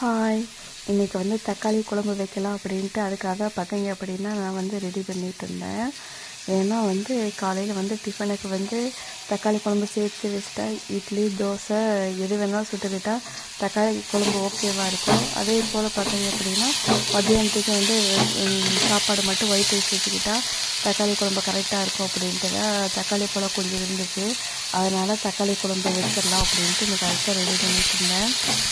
Hi இன்றைக்கி வந்து தக்காளி குழம்பு வைக்கலாம் அப்படின்ட்டு அதுக்காக பார்த்தீங்க அப்படின்னா நான் வந்து ரெடி பண்ணிட்டு இருந்தேன். ஏன்னா வந்து காலையில் வந்து டிஃபனுக்கு வந்து தக்காளி குழம்பு சேர்த்து வச்சுட்டா இட்லி தோசை எது வேணாலும் சுட்டுக்கிட்டா தக்காளி குழம்பு ஓகேவாக இருக்கும். அதே போல் பார்த்தீங்க அப்படின்னா மதியானத்துக்கு வந்து சாப்பாடு மட்டும் ஒயிட் ரைஸ் தக்காளி குழம்பு கரெக்டாக இருக்கும் அப்படின்ட்டு தான் தக்காளி பழம் கொஞ்சம் இருந்துச்சு. அதனால் தக்காளி குழம்பு வச்சிடலாம் அப்படின்ட்டு இந்த கரெக்டாக ரெடி பண்ணிட்டு இருந்தேன்.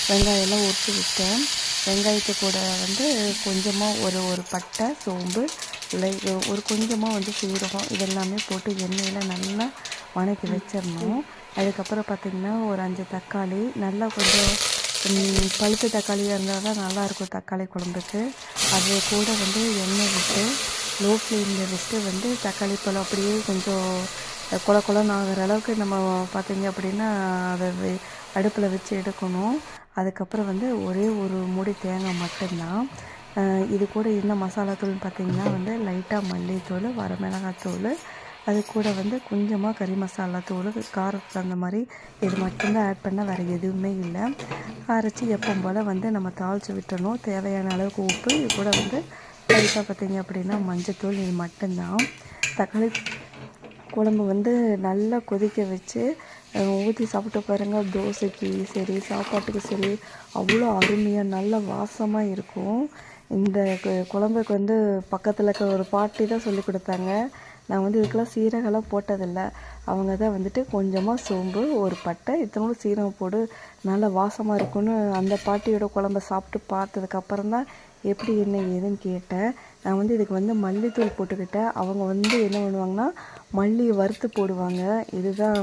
வெங்காயம்லாம் உரிச்சு விட்டேன். வெங்காயத்து கூட வந்து கொஞ்சமாக ஒரு ஒரு பட்டை சோம்பு லை ஒரு கொஞ்சமாக வந்து சீரகம் இதெல்லாமே போட்டு எண்ணெயில் நல்லா வணக்கி வச்சிடணும். அதுக்கப்புறம் பார்த்திங்கன்னா ஒரு அஞ்சு தக்காளி நல்லா கொஞ்சம் பழுத்த தக்காளியாக இருந்தால் தான் நல்லாயிருக்கும் தக்காளி குழம்புக்கு. அது கூட வந்து எண்ணெய் விட்டு லோ ஃப்ளேமில் வச்சுட்டு வந்து தக்காளி பழம் அப்படியே கொஞ்சம் குல குலன்னு ஆகிற அளவுக்கு நம்ம பார்த்தீங்க அப்படின்னா அதை அடுப்பில் வச்சு எடுக்கணும். அதுக்கப்புறம் வந்து ஒரே ஒரு மூடி தேங்காய் மட்டும்தான். இது கூட என்ன மசாலாத்தூள்னு பார்த்தீங்கன்னா வந்து லைட்டாக மல்லித்தூள் வரமிளகாத்தூள் அது கூட வந்து கொஞ்சமாக கறி மசாலா தூள் காரத்துக்கு அந்த மாதிரி இது மட்டும்தான் ஆட் பண்ணால் வேறு எதுவுமே இல்லை. அரைச்சி எப்பவும் போல் வந்து நம்ம தாளித்து விட்டுறணும். தேவையான அளவுக்கு உப்பு இது கூட வந்து லைட்டாக பார்த்தீங்க அப்படின்னா மஞ்சத்தூள் இது மட்டும்தான். தக்காளி குழம்பு வந்து நல்லா கொதிக்க வச்சு ஊற்றி சாப்பிட்டு பாருங்கள் தோசைக்கு சரி சாப்பாட்டுக்கு சரி அவ்வளோ அருமையாக நல்ல வாசமாக இருக்கும். இந்த குழம்புக்கு வந்து பக்கத்தில் இருக்க ஒரு பாட்டி தான் சொல்லி கொடுத்தாங்க. நான் வந்து இதுக்கெல்லாம் சீரகம்லாம் போட்டதில்லை. அவங்க தான் வந்துட்டு கொஞ்சமாக சோம்பு ஒரு பட்டை இத்தனோடு சீரகம் போடு நல்லா வாசமாக இருக்கும்னு அந்த பாட்டியோட குழம்ப சாப்பிட்டு பார்த்ததுக்கப்புறம் தான் எப்படி என்ன ஏதுன்னு கேட்டேன். நான் வந்து இதுக்கு வந்து மல்லித்தூள் போட்டுக்கிட்டேன். அவங்க வந்து என்ன பண்ணுவாங்கன்னா மல்லி வறுத்து போடுவாங்க. இதுதான்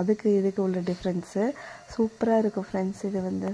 அதுக்கு இதுக்கு உள்ள டிஃப்ரென்ஸு சூப்பராக இருக்கும் ஃப்ரெண்ட்ஸ் இது வந்து.